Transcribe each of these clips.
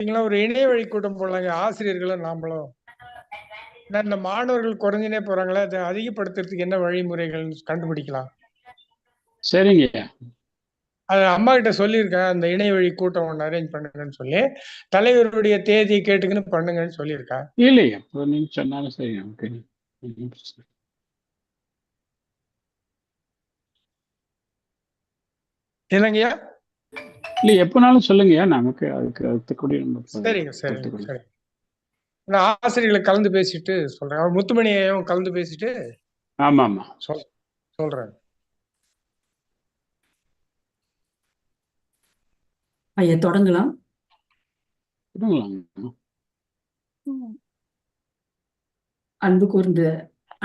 நீங்களும் ஒரு இணைய வழி கூட்டம் போடலாங்க ஆசிரியர்களும் நாமளும் இந்த மாணவர்கள் குறைஞ்சினே போறாங்களே அதை அதிகப்படுத்துறதுக்கு என்ன வழிமுறைகள் கண்டுபிடிக்கலாம்? சரிங்க. அது அம்மா கிட்ட சொல்லியிருக்கேன். அந்த இணைய வழி கூட்டம் ஒன்று அரேஞ்ச் பண்ணுங்கன்னு சொல்லி. தலைவருடைய தேதியை கேட்டுக்கின்னு பண்ணுங்கன்னு சொல்லியிருக்கேன். இல்லையா நீங்க சொன்னாலும் சரி ஓகே இல்லைங்கய்யா இல்லை எப்போனாலும் சொல்லுங்கய்யா நமக்கு அதுக்கு அடுத்தக்கூடிய நம்ம சரிங்க சரிங்க. சரி நான் ஆசிரியர்களை கலந்து பேசிட்டு சொல்றேன். அவர் முத்துமணியையும் கலந்து பேசிட்டு ஆமா ஆமா சொல் சொல்றேன். ஐயா தொடங்கலாம்? அன்பு கூர்ந்த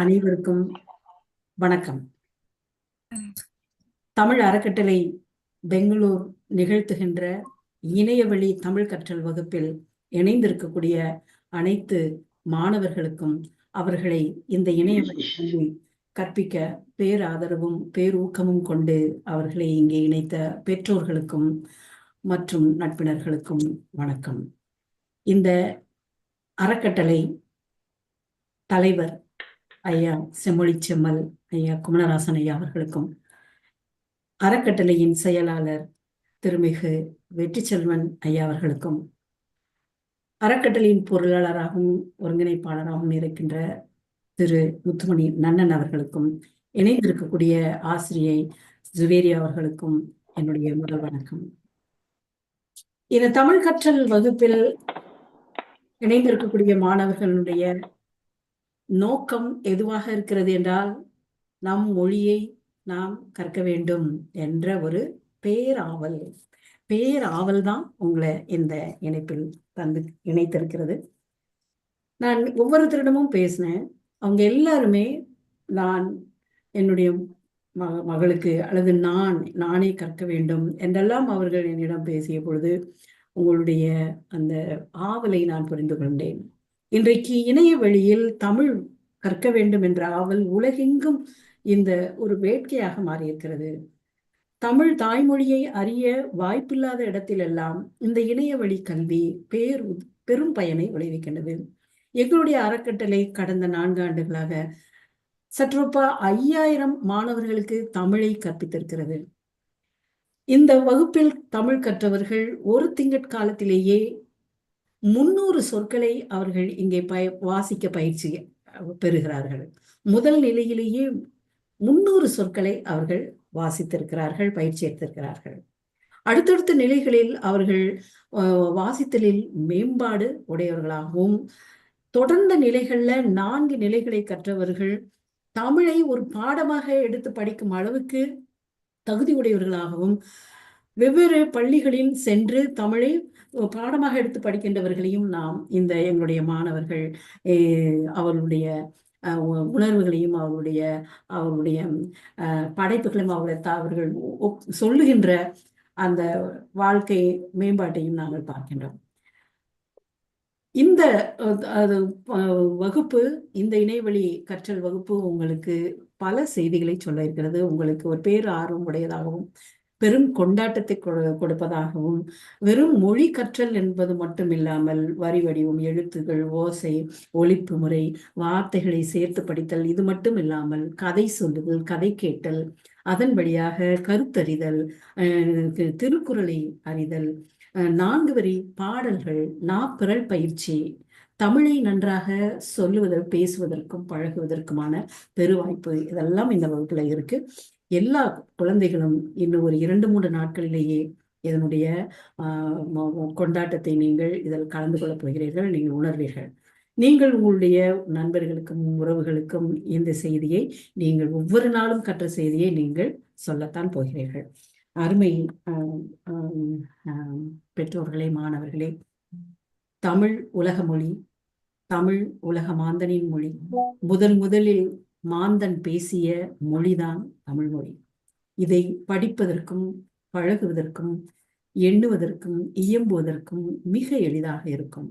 அனைவருக்கும் வணக்கம். தமிழ் அறக்கட்டளை பெங்களூர் நிகழ்த்துகின்ற இணையவழி தமிழ் கற்றல் வகுப்பில் இணைந்திருக்கக்கூடிய அனைத்து மாணவர்களுக்கும் அவர்களை இந்த இணையவழி கல்வி கற்பிக்க பேராதரவும் பேரூக்கமும் கொண்டு அவர்களை இங்கே இணைத்த பெற்றோர்களுக்கும் மற்றும் நட்பினர்களுக்கும் வணக்கம். இந்த அறக்கட்டளை தலைவர் ஐயா செம்மொழி செம்மல் ஐயா குமணராசன் ஐயா அவர்களுக்கும் அறக்கட்டளையின் செயலாளர் திருமிகு வெற்றிச்செல்வன் ஐயா அவர்களுக்கும் அறக்கட்டளையின் பொருளாளராகவும் ஒருங்கிணைப்பாளராகவும் இருக்கின்ற திரு முத்துமணி நன்னன் அவர்களுக்கும் இணைந்திருக்கக்கூடிய ஆசிரியை ஜுவேரி அவர்களுக்கும் என்னுடைய முதல் வணக்கம். இந்த தமிழ் கற்றல் வகுப்பில் இணைந்திருக்கக்கூடிய மாணவர்களுடைய நோக்கம் எதுவாக இருக்கிறது என்றால் நம் மொழியை நாம் கற்க வேண்டும் என்ற ஒரு பேராவல். பேராவல் தான் உங்களை இந்த இணைப்பில் தந்து இணைத்திருக்கிறது. நான் ஒவ்வொருத்தரிடமும் பேசினேன். அவங்க எல்லாருமே நான் என்னுடைய ம மகளுக்கு அல்லது நான் நானே கற்க வேண்டும் என்றெல்லாம் அவர்கள் என்னிடம் பேசிய பொழுது உங்களுடைய அந்த ஆவலை நான் புரிந்து கொண்டேன். இன்றைக்கு இணைய வழியில் தமிழ் கற்க வேண்டும் என்ற ஆவல் உலகெங்கும் இந்த ஒரு வேட்கையாக மாறியிருக்கிறது. தமிழ் தாய்மொழியை அறிய வாய்ப்பில்லாத இடத்திலெல்லாம் இந்த இணைய வழி கல்வி பேர் பெரும் பயனை விளைவிக்கின்றது. எங்களுடைய அறக்கட்டளை கடந்த நான்கு ஆண்டுகளாக சற்றுப்பா ஐயாயிரம் மாணவர்களுக்கு தமிழை கற்பித்திருக்கிறது. இந்த வகுப்பில் தமிழ் கற்றவர்கள் ஒரு திங்கட்காலத்திலேயே முன்னூறு சொற்களை அவர்கள் இங்கே பய வாசிக்க பயிற்சி பெறுகிறார்கள். முதல் நிலையிலேயே முன்னூறு சொற்களை அவர்கள் வாசித்திருக்கிறார்கள் பயிற்சி எடுத்திருக்கிறார்கள். அடுத்தடுத்த நிலைகளில் அவர்கள் வாசித்தலில் மேம்பாடு உடையவர்களாகவும் தொடர்ந்த நிலைகளில் நான்கு நிலைகளை கற்றவர்கள் தமிழை ஒரு பாடமாக எடுத்து படிக்கும் அளவுக்கு தகுதி உடையவர்களாகவும் வெவ்வேறு பள்ளிகளில் சென்று தமிழை பாடமாக எடுத்து படிக்கின்றவர்களையும் நாம் இந்த எங்களுடைய மாணவர்கள் அவர்களுடைய உணர்வுகளையும் அவருடைய அவருடைய படைப்புகளையும் அவருடைய அவர்கள் சொல்லுகின்ற அந்த வாழ்க்கை மேம்பாட்டையும் நாங்கள் பார்க்கின்றோம். இந்த அது வகுப்பு இந்த இணையவழி கற்றல் வகுப்பு உங்களுக்கு பல செய்திகளை சொல்ல இருக்கிறது. உங்களுக்கு ஒரு பேர் ஆர்வம் உடையதாகவும் பெரும் கொண்டாட்டத்தை கொடுப்பதாகவும் வெறும் மொழி கற்றல் என்பது மட்டும் இல்லாமல் வரி வடிவம் எழுத்துகள் ஓசை ஒழிப்பு முறை வார்த்தைகளை சேர்த்து படித்தல் இது மட்டும் இல்லாமல் கதை சொல்லுதல் கதை கேட்டல் அதன் வழியாக கருத்தறிதல் திருக்குறளை அறிதல் நான்கு வரி பாடல்கள் நாப்பிரல் பயிற்சி தமிழை நன்றாக சொல்லுவதற்கு பேசுவதற்கும் பழகுவதற்குமான பெருவாய்ப்பு இதெல்லாம் இந்த வகுப்புல இருக்கு. எல்லா குழந்தைகளும் இன்னும் ஒரு இரண்டு மூன்று நாட்களிலேயே இதனுடைய கொண்டாட்டத்தை நீங்கள் இதில் கலந்து கொள்ளப் போகிறீர்கள். நீங்கள் உணர்வீர்கள். நீங்கள் உங்களுடைய நண்பர்களுக்கும் உறவுகளுக்கும் இந்த செய்தியை நீங்கள் ஒவ்வொரு நாளும் கற்ற செய்தியை நீங்கள் சொல்லத்தான் போகிறீர்கள். அருமை பெற்றோர்களே மாணவர்களே தமிழ் உலக மொழி தமிழ் உலக மாந்தனின் மொழி முதல் முதலில் மாந்தன் பேசிய மொழிதான் தமிழ்மொழி. இதை படிப்பதற்கும் பழகுவதற்கும் எண்ணுவதற்கும் இயம்புவதற்கும் மிக எளிதாக இருக்கும்.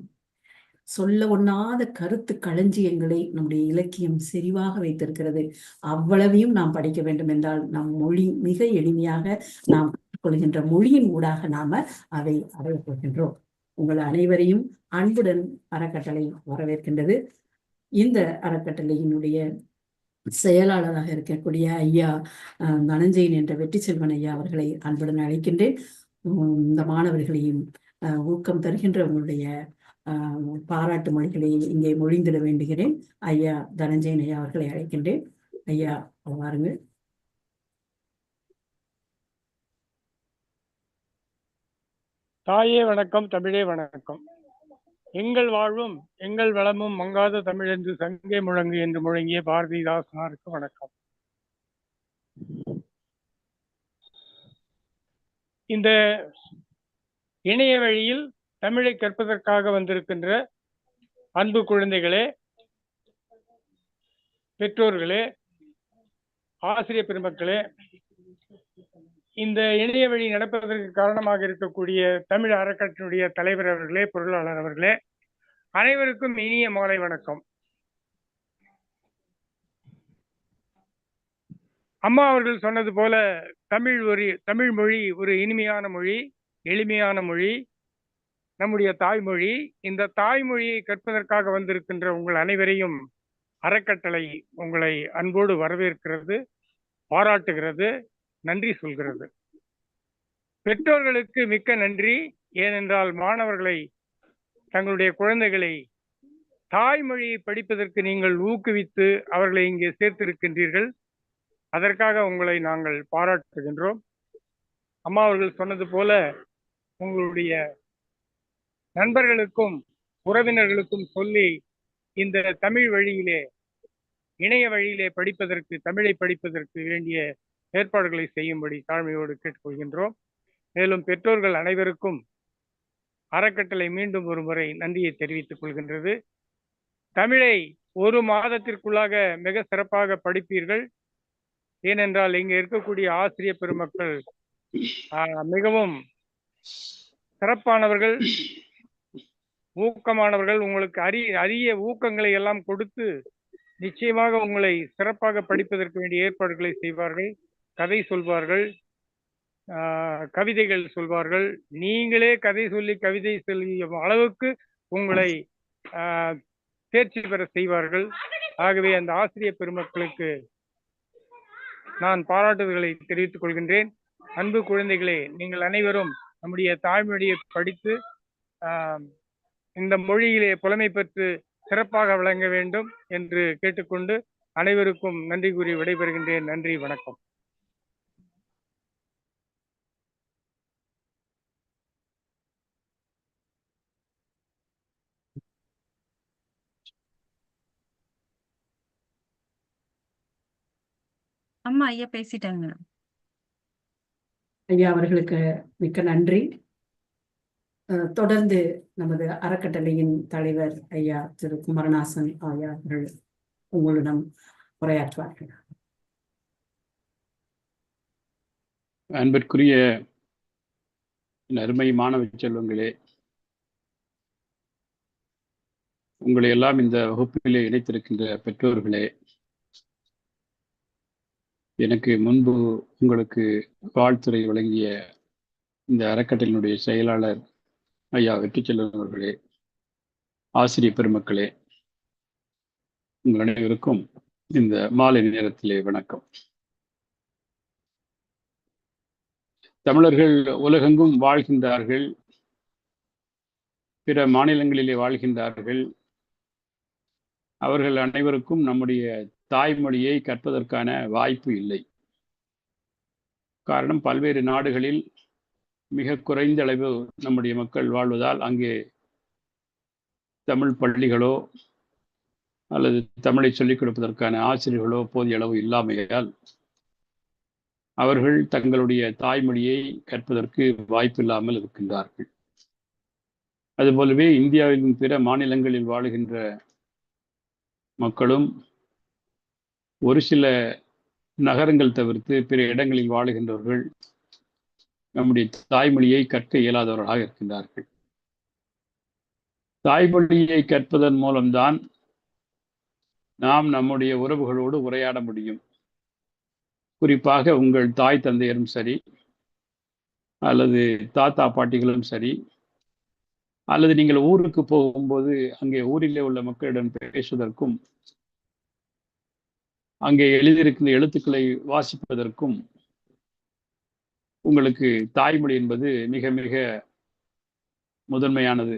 சொல்ல ஒண்ணாத கருத்து களஞ்சியங்களை நம்முடைய இலக்கியம் செறிவாக வைத்திருக்கிறது. அவ்வளவையும் நாம் படிக்க வேண்டும் என்றால் நம் மொழி மிக எளிமையாக நாம் கொள்கின்ற மொழியின் ஊடாக நாம அதை அடைய போகின்றோம். உங்கள் அனைவரையும் அன்புடன் அறக்கட்டளை வரவேற்கின்றது. இந்த அறக்கட்டளையினுடைய செயலாளராக இருக்கக்கூடிய ஐயா தனஞ்சயன் என்ற வெற்றி செல்வன் ஐயா அவர்களை அன்புடன் அழைக்கின்றேன். உம், இந்த மாணவர்களையும் ஊக்கம் தருகின்ற உங்களுடைய பாராட்டு மொழிகளை இங்கே மொழிந்திட வேண்டுகிறேன். ஐயா தனஞ்சயன் ஐயா அவர்களை அழைக்கின்றேன். ஐயா வாருங்கள். தாயே வணக்கம் தமிழே வணக்கம். எங்கள் வாழ்வும் எங்கள் வளமும் மங்காத தமிழ் என்று சங்கே முழங்கு என்று முழங்கிய பாரதிதாசனாருக்கு வணக்கம். இந்த இணைய வழியில் தமிழை கற்பதற்காக வந்திருக்கின்ற அன்பு குழந்தைகளே பெற்றோர்களே ஆசிரியர் பெருமக்களே இந்த இணைய வழி நடப்பதற்கு காரணமாக இருக்கக்கூடிய தமிழ் அறக்கட்டளையுடைய தலைவர் அவர்களே பொருளாளர் அவர்களே அனைவருக்கும் இனிய மாலை வணக்கம். அம்மா அவர்கள் சொன்னது போல தமிழ் ஒரு தமிழ் மொழி ஒரு இனிமையான மொழி எளிமையான மொழி நம்முடைய தாய்மொழி. இந்த தாய்மொழியை கற்பதற்காக வந்திருக்கின்ற உங்கள் அனைவரையும் அறக்கட்டளை உங்களை அன்போடு வரவேற்கிறது பாராட்டுகிறது. நன்றி சொல்கிறது. பெற்றோர்களுக்கு மிக்க நன்றி. ஏனென்றால் மாணவர்களை தங்களுடைய குழந்தைகளை தாய்மொழியை படிப்பதற்கு நீங்கள் ஊக்குவித்து அவர்களை இங்கே சேர்த்திருக்கின்றீர்கள். அதற்காக உங்களை நாங்கள் பாராட்டுகின்றோம். அம்மா அவர்கள் சொன்னது போல உங்களுடைய நண்பர்களுக்கும் உறவினர்களுக்கும் சொல்லி இந்த தமிழ் வழியிலே இணைய வழியிலே படிப்பதற்கு தமிழை படிப்பதற்கு வேண்டிய ஏற்பாடுகளை செய்யும்படி தாழ்மையோடு கேட்டுக்கொள்கின்றோம். மேலும் பெற்றோர்கள் அனைவருக்கும் அறக்கட்டளை மீண்டும் ஒரு முறை நன்றியை தெரிவித்துக் கொள்கின்றது. தமிழை ஒரு மாதத்திற்குள்ளாக மிக சிறப்பாக படிப்பீர்கள். ஏனென்றால் இங்கே இருக்கக்கூடிய ஆசிரியர் பெருமக்கள் ஆஹ், மிகவும் சிறப்பானவர்கள் ஊக்கமானவர்கள். உங்களுக்கு அரிய அரிய ஊக்கங்களை எல்லாம் கொடுத்து நிச்சயமாக உங்களை சிறப்பாக படிப்பதற்கு வேண்டிய ஏற்பாடுகளை செய்வார்கள். கதை சொல்வார்கள் கவிதைகள் சொல்வார்கள். நீங்களே கதை சொல்லி கவிதை சொல்லும் அளவுக்கு உங்களை ஆஹ், தேர்ச்சி பெற செய்வார்கள். ஆகவே அந்த ஆசிரியர் பெருமக்களுக்கு நான் பாராட்டுதல்களை தெரிவித்துக் கொள்கின்றேன். அன்பு குழந்தைகளே நீங்கள் அனைவரும் நம்முடைய தாய்மொழியை படித்து ஆஹ், இந்த மொழியிலே புலமை பெற்று சிறப்பாக விளங்க வேண்டும் என்று கேட்டுக்கொண்டு அனைவருக்கும் நன்றி கூறி விடைபெறுகின்றேன். நன்றி வணக்கம். அம்மா ஐயா பேசிட்டாங்க. ஐயா அவர்களுக்கு மிக்க நன்றி. தொடர்ந்து நமது அறக்கட்டளையின் தலைவர் ஐயா திரு குமரநாசன் ஐயா அவர்கள் உங்களிடம் உரையாற்றுவார்கள். அன்பிற்குரிய அருமை மாணவ செல்வங்களே உங்களை எல்லாம் இந்த வகுப்பிலே இணைத்திருக்கின்ற பெற்றோர்களே எனக்கு முன்பு உங்களுக்கு வாழ்த்துறை வழங்கிய இந்த அறக்கட்டளையினுடைய செயலாளர் ஐயா வெற்றிச்செல்வன் அவர்களே ஆசிரியர் பெருமக்களே உங்கள் அனைவருக்கும் இந்த மாலை நேரத்திலே வணக்கம். தமிழர்கள் உலகெங்கும் வாழ்கின்றார்கள் பிற மாநிலங்களிலே வாழ்கின்றார்கள். அவர்கள் அனைவருக்கும் நம்முடைய தாய்மொழியை கற்பதற்கான வாய்ப்பு இல்லை. காரணம் பல்வேறு நாடுகளில் மிக குறைந்த அளவு நம்முடைய மக்கள் வாழ்வதால் அங்கே தமிழ் பள்ளிகளோ அல்லது தமிழை சொல்லிக் கொடுப்பதற்கான ஆசிரியர்களோ போதிய அளவு இல்லாமையால் அவர்கள் தங்களுடைய தாய்மொழியை கற்பதற்கு வாய்ப்பில்லாமல் இருக்கின்றார்கள். அதுபோலவே இந்தியாவின் பிற மாநிலங்களில் வாழுகின்ற மக்களும் ஒரு சில நகரங்கள் தவிர்த்து பிற இடங்களில் வாழுகின்றவர்கள் நம்முடைய தாய்மொழியை கற்க இயலாதவர்களாக இருக்கின்றார்கள். தாய்மொழியை கற்பதன் மூலம்தான் நாம் நம்முடைய உறவுகளோடு உரையாட முடியும். குறிப்பாக உங்கள் தாய் தந்தையரும் சரி அல்லது தாத்தா பாட்டிகளும் சரி அல்லது நீங்கள் ஊருக்கு போகும்போது அங்கே ஊரிலே உள்ள மக்களிடம் பேசுவதற்கும் அங்கே எழுதியிருக்கின்ற எழுத்துக்களை வாசிப்பதற்கும் உங்களுக்கு தாய்மொழி என்பது மிக மிக முதன்மையானது.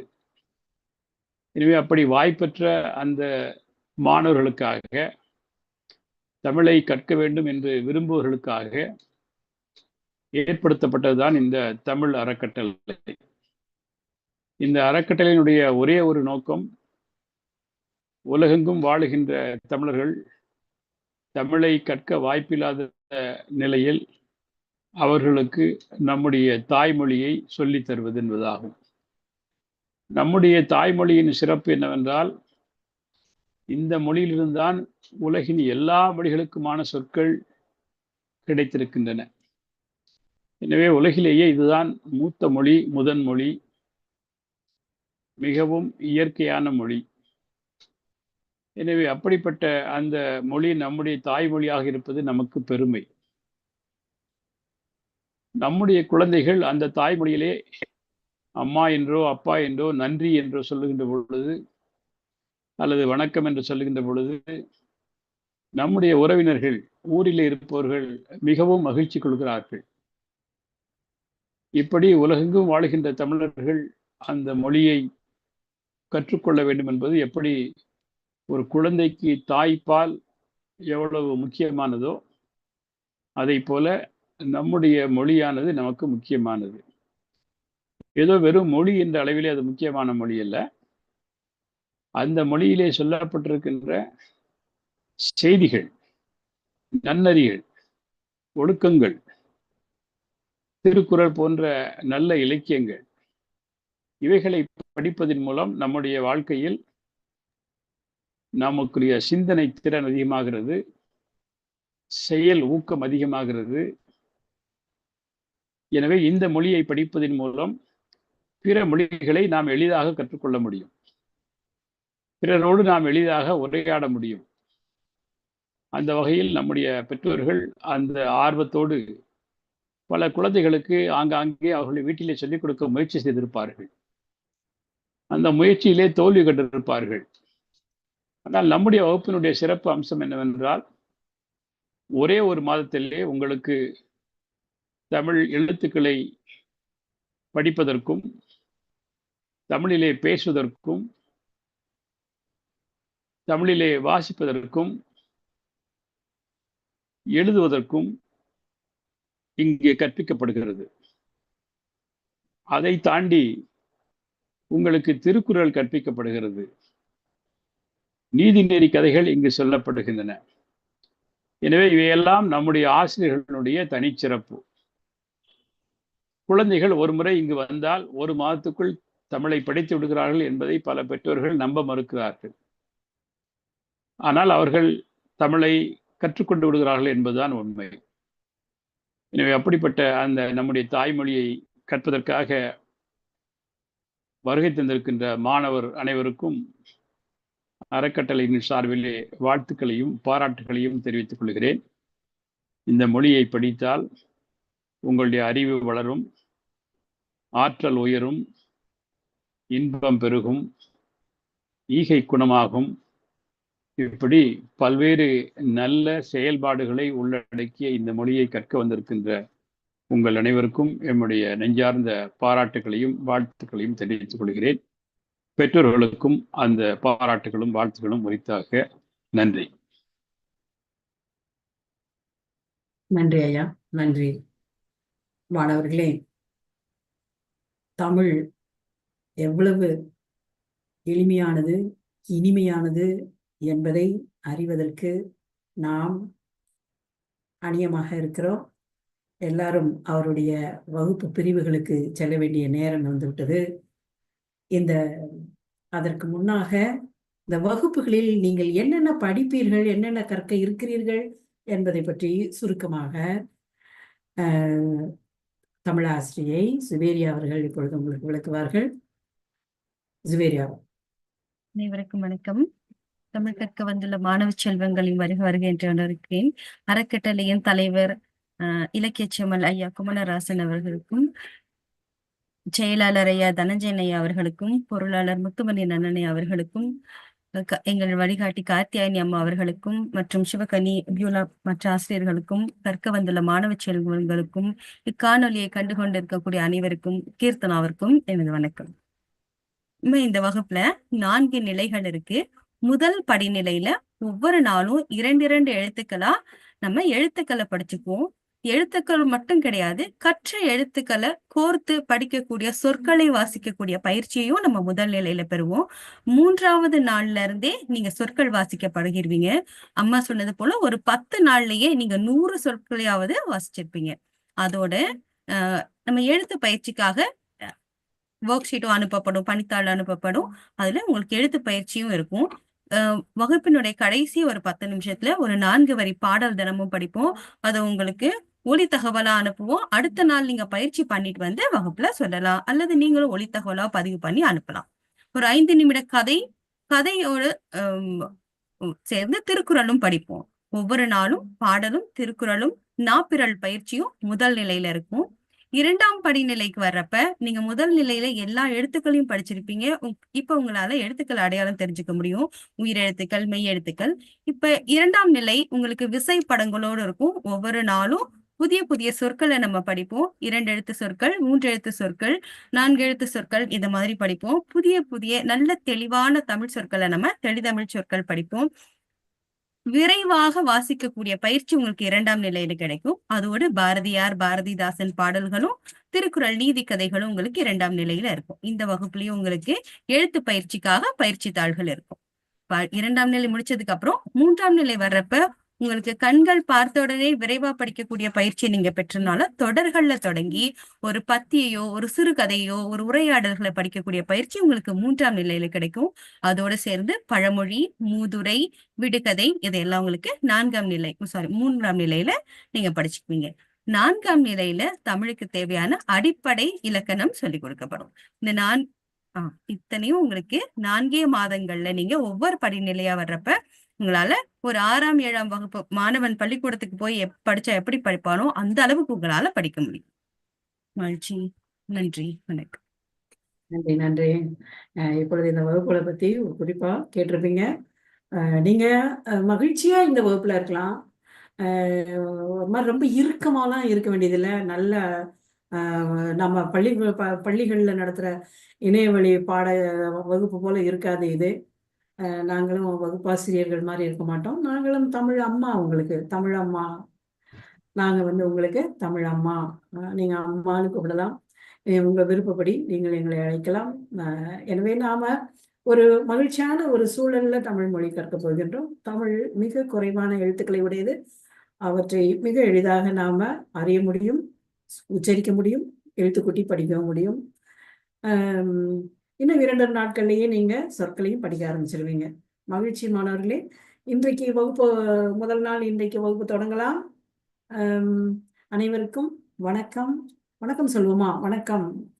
எனவே அப்படி வாய்ப்பற்ற அந்த மாணவர்களுக்காக தமிழை கற்க வேண்டும் என்று விரும்புவர்களுக்காக ஏற்படுத்தப்பட்டதுதான் இந்த தமிழ் அறக்கட்டளை. இந்த அறக்கட்டளையினுடைய ஒரே ஒரு நோக்கம் உலகெங்கும் வாழுகின்ற தமிழர்கள் தமிழை கற்க வாய்ப்பில்லாத நிலையில் அவர்களுக்கு நம்முடைய தாய்மொழியை சொல்லித் தருவது என்பதாகும். நம்முடைய தாய்மொழியின் சிறப்பு என்னவென்றால் இந்த மொழியிலிருந்தான் உலகின் எல்லா மொழிகளுக்குமான சொற்கள் கிடைத்திருக்கின்றன. எனவே உலகிலேயே இதுதான் மூத்த மொழி முதன் மொழி மிகவும் இயற்கையான மொழி. எனவே அப்படிப்பட்ட அந்த மொழி நம்முடைய தாய்மொழியாக இருப்பது நமக்கு பெருமை. நம்முடைய குழந்தைகள் அந்த தாய்மொழியிலே அம்மா என்றோ அப்பா என்றோ நன்றி என்றோ சொல்லுகின்ற பொழுது அல்லது வணக்கம் என்று சொல்லுகின்ற பொழுது நம்முடைய உறவினர்கள் ஊரில் இருப்பவர்கள் மிகவும் மகிழ்ச்சி கொள்கிறார்கள். இப்படி உலகெங்கும் வாழுகின்ற தமிழர்கள் அந்த மொழியை கற்றுக்கொள்ள வேண்டும் என்பது எப்படி ஒரு குழந்தைக்கு தாய்ப்பால் எவ்வளவு முக்கியமானதோ அதை போல நம்முடைய மொழியானது நமக்கு முக்கியமானது. ஏதோ வெறும் மொழி என்ற அளவிலே அது முக்கியமான மொழி அல்ல அந்த மொழியிலே சொல்லப்பட்டிருக்கின்ற செய்திகள் நன்னறிகள் ஒழுக்கங்கள் திருக்குறள் போன்ற நல்ல இலக்கியங்கள் இவைகளை படிப்பதன் மூலம் நம்முடைய வாழ்க்கையில் நமக்குரிய சிந்தனை திறன் அதிகமாகிறது. செயல் ஊக்கம் அதிகமாகிறது. எனவே இந்த மொழியை படிப்பதன் மூலம் பிற மொழிகளை நாம் எளிதாக கற்றுக்கொள்ள முடியும். பிறரோடு நாம் எளிதாக உரையாட முடியும். அந்த வகையில் நம்முடைய பெற்றோர்கள் அந்த ஆர்வத்தோடு பல குழந்தைகளுக்கு ஆங்காங்கே அவர்கள் வீட்டிலே சொல்லிக் கொடுக்க முயற்சி செய்திருப்பார்கள். அந்த முயற்சியிலே தோல்வி கண்டிருப்பார்கள். ஆனால் நம்முடைய வகுப்பினுடைய சிறப்பு அம்சம் என்னவென்றால் ஒரே ஒரு மாதத்திலே உங்களுக்கு தமிழ் எழுத்துக்களை படிப்பதற்கும் தமிழிலே பேசுவதற்கும் தமிழிலே வாசிப்பதற்கும் எழுதுவதற்கும் இங்கே கற்பிக்கப்படுகிறது. அதை தாண்டி உங்களுக்கு திருக்குறள் கற்பிக்கப்படுகிறது. நீதிநெறி கதைகள் இங்கு சொல்லப்படுகின்றன. எனவே இவையெல்லாம் நம்முடைய ஆசிரியர்களுடைய தனிச்சிறப்பு. குழந்தைகள் ஒரு முறை இங்கு வந்தால் ஒரு மாதத்துக்குள் தமிழை படித்து விடுகிறார்கள் என்பதை பல பெற்றோர்கள் நம்ப மறுக்கிறார்கள். ஆனால் அவர்கள் தமிழை கற்றுக்கொண்டு விடுகிறார்கள் என்பதுதான் உண்மை. எனவே அப்படிப்பட்ட அந்த நம்முடைய தாய்மொழியை கற்பதற்காக வருகை தந்திருக்கின்ற மாணவர் அனைவருக்கும் அறக்கட்டளையின் சார்பிலே வாழ்த்துக்களையும் பாராட்டுகளையும் தெரிவித்துக் கொள்கிறேன். இந்த மொழியை படித்தால் உங்களுடைய அறிவு வளரும் ஆற்றல் உயரும் இன்பம் பெருகும் ஈகை குணமாகும். இப்படி பல்வேறு நல்ல செயல்பாடுகளை உள்ளடக்கிய இந்த மொழியை கற்க வந்திருக்கின்ற உங்கள் அனைவருக்கும் என்னுடைய நெஞ்சார்ந்த பாராட்டுகளையும் வாழ்த்துக்களையும் தெரிவித்துக் கொள்கிறேன். பெற்றோர்களுக்கும் அந்த பாராட்டுகளும் வாழ்த்துகளும் உரித்தாக நன்றி. நன்றி ஐயா நன்றி. மாணவர்களே தமிழ் எவ்வளவு எளிமையானது இனிமையானது என்பதை அறிவதற்கு நாம் அணியமாக இருக்கிறோம். எல்லாரும் அவருடைய வகுப்பு பிரிவுகளுக்கு செல்ல வேண்டிய நேரம் வந்துவிட்டது. இந்த அதற்கு முன்னாக இந்த வகுப்புகளில் நீங்கள் என்னென்ன படிப்பீர்கள் என்னென்ன கற்க இருக்கிறீர்கள் என்பதை பற்றி சுருக்கமாக தமிழாசிரியை சுவேரியா அவர்கள் இப்பொழுது உங்களுக்கு விளக்குவார்கள். சுவேரியா. அனைவருக்கும் வணக்கம். தமிழ் கற்க வந்துள்ள மாணவ செல்வங்களின் வருக வருக என்று அறக்கட்டளையின் தலைவர் இலக்கிய செம்மல் ஐயா குமணராசன் அவர்களுக்கும் செயலாளர் ஐயா தனஞ்சயன் ஐயா அவர்களுக்கும் பொருளாளர் முத்துமணி நன்னனை அவர்களுக்கும் எங்கள் வழிகாட்டி கார்த்தியாயனி அம்மா அவர்களுக்கும் மற்றும் சிவகனி பியூலா மற்ற ஆசிரியர்களுக்கும் கற்க வந்துள்ள மாணவ செல்வங்களுக்கும் இக்காணொலியை கண்டு கொண்டிருக்கக்கூடிய அனைவருக்கும் கீர்த்தனாவிற்கும் எனது வணக்கம். இந்த வகுப்புல நான்கு நிலைகள் இருக்கு. முதல் படிநிலையில ஒவ்வொரு நாளும் இரண்டு இரண்டு எழுத்துக்களா நம்ம எழுத்துக்களை படிச்சுக்குவோம். எழுத்துக்கள் மட்டும் கிடையாது கற்ற எழுத்துக்களை கோர்த்து படிக்கக்கூடிய சொற்களை வாசிக்கக்கூடிய பயிற்சியையும் நம்ம முதல் நிலையில பெறுவோம். மூன்றாவது நாள்ல இருந்தே நீங்க சொற்கள் வாசிக்க பழகிருவீங்க அம்மா சொன்னது போல ஒரு பத்து நாள்லயே நீங்க நூறு சொற்களையாவது வாசிச்சிருப்பீங்க. அதோட நம்ம எழுத்து பயிற்சிக்காக ஒர்க் ஷீட்டும் அனுப்பப்படும் பணித்தாள் அனுப்பப்படும். அதுல உங்களுக்கு எழுத்து பயிற்சியும் இருக்கும். வகுப்பினுடைய கடைசி ஒரு பத்து நிமிஷத்துல ஒரு நான்கு வரி பாடல் தினமும் படிப்போம். அதை உங்களுக்கு ஒளி தகவலா அனுப்புவோம். அடுத்த நாள் நீங்க பயிற்சி பண்ணிட்டு வந்து வகுப்புல சொல்லலாம். அல்லது நீங்களும் ஒளி தகவலா பதிவு பண்ணி அனுப்பலாம். ஒரு ஐந்து நிமிட கதை கதையோடு சேர்ந்து திருக்குறளும் படிப்போம். ஒவ்வொரு நாளும் பாடலும் திருக்குறளும் நாப்பிரல் பயிற்சியும் முதல் நிலையில இருக்கும். இரண்டாம் படிநிலைக்கு வர்றப்ப நீங்க முதல் நிலையில எல்லா எழுத்துக்களையும் படிச்சிருப்பீங்க. உங்- இப்ப உங்களால எழுத்துக்கள் அடையாளம் தெரிஞ்சுக்க முடியும். உயிரெழுத்துக்கள் மெய் எழுத்துக்கள் இப்ப இரண்டாம் நிலை உங்களுக்கு விசை படங்களோடு இருக்கும். ஒவ்வொரு நாளும் புதிய புதிய சொற்களை நம்ம படிப்போம். இரண்டு எழுத்து சொற்கள் மூன்று எழுத்து சொற்கள் நான்கு எழுத்து சொற்கள் இந்த மாதிரி படிப்போம். புதிய புதிய நல்ல தெளிவான தமிழ் சொற்களை நம்ம தெளிதமிழ் சொற்கள் படிப்போம். விரைவாக வாசிக்கக்கூடிய பயிற்சி உங்களுக்கு இரண்டாம் நிலையில கிடைக்கும். அதோடு பாரதியார் பாரதிதாசன் பாடல்களும் திருக்குறள் நீதி கதைகளும் உங்களுக்கு இரண்டாம் நிலையில இருக்கும். இந்த வகுப்புலயும் உங்களுக்கு எழுத்து பயிற்சிக்காக பயிற்சி தாள்கள் இருக்கும். ப- இரண்டாம் நிலை முடிச்சதுக்கு அப்புறம் மூன்றாம் நிலை வர்றப்ப உங்களுக்கு கண்கள் பார்த்த உடனே விரைவா படிக்கக்கூடிய பயிற்சியை நீங்க பெற்றனால தொடர்கள்ல தொடங்கி ஒரு பத்தியையோ ஒரு சிறுகதையோ ஒரு உரையாடல்களை படிக்கக்கூடிய பயிற்சி உங்களுக்கு மூன்றாம் நிலையில கிடைக்கும். அதோட சேர்ந்து பழமொழி மூதுரை விடுகதை இதெல்லாம் உங்களுக்கு நான்காம் நிலை சாரி மூன்றாம் நிலையில நீங்க படிச்சுக்குவீங்க. நான்காம் நிலையில தமிழுக்கு தேவையான அடிப்படை இலக்கணம் சொல்லிக் கொடுக்கப்படும். இந்த நான் இத்தனையும் உங்களுக்கு நான்கே மாதங்கள்ல நீங்க ஒவ்வொரு படிநிலையா வர்றப்ப உங்களால ஒரு ஆறாம் ஏழாம் வகுப்பு மாணவன் பள்ளிக்கூடத்துக்கு போய் எப்- படிச்சா எப்படி படிப்பானோ அந்த அளவுக்கு உங்களால படிக்க முடியும். மகிழ்ச்சி. நன்றி. வணக்கம். நன்றி நன்றி. இப்பொழுது இந்த வகுப்புகளை பத்தி குறிப்பா கேட்டிருப்பீங்க. நீங்க மகிழ்ச்சியா இந்த வகுப்புல இருக்கலாம். ஒரு மாதிரி ரொம்ப இறுக்கமாலாம் இருக்க வேண்டியதில்லை. நல்ல நம்ம பள்ளி ப- நடத்துகிற நடத்துற இணையவழி பாட வகுப்பு போல இருக்காது இது. நாங்களும் வகுப்பாசிரியர்கள் மாதிரி இருக்க மாட்டோம். நாங்களும் தமிழ் அம்மா உங்களுக்கு தமிழ் அம்மா. நாங்கள் வந்து உங்களுக்கு தமிழ் அம்மா. நீங்கள் அம்மான்னு கூப்பிடலாம். உங்கள் விருப்பப்படி நீங்கள் எங்களை அழைக்கலாம். எனவே நாம் ஒரு மகிழ்ச்சியான ஒரு சூழல்ல தமிழ் மொழி கற்க போகின்றோம். தமிழ் மிக குறைவான எழுத்துக்களை உடையது. அவற்றை மிக எளிதாக நாம அறிய முடியும். உச்சரிக்க முடியும் எழுத்துக்கூட்டி படிக்கவும் முடியும். இன்னும் இரண்டு நாட்கள்லேயே நீங்கள் சொற்களையும் படிக்க ஆரம்பிச்சிருவீங்க. மகிழ்ச்சி மாணவர்களே இன்றைக்கு வகுப்பு முதல் நாள் இன்றைக்கு வகுப்பு தொடங்கலாம். அனைவருக்கும் வணக்கம். வணக்கம் சொல்வோமா வணக்கம்.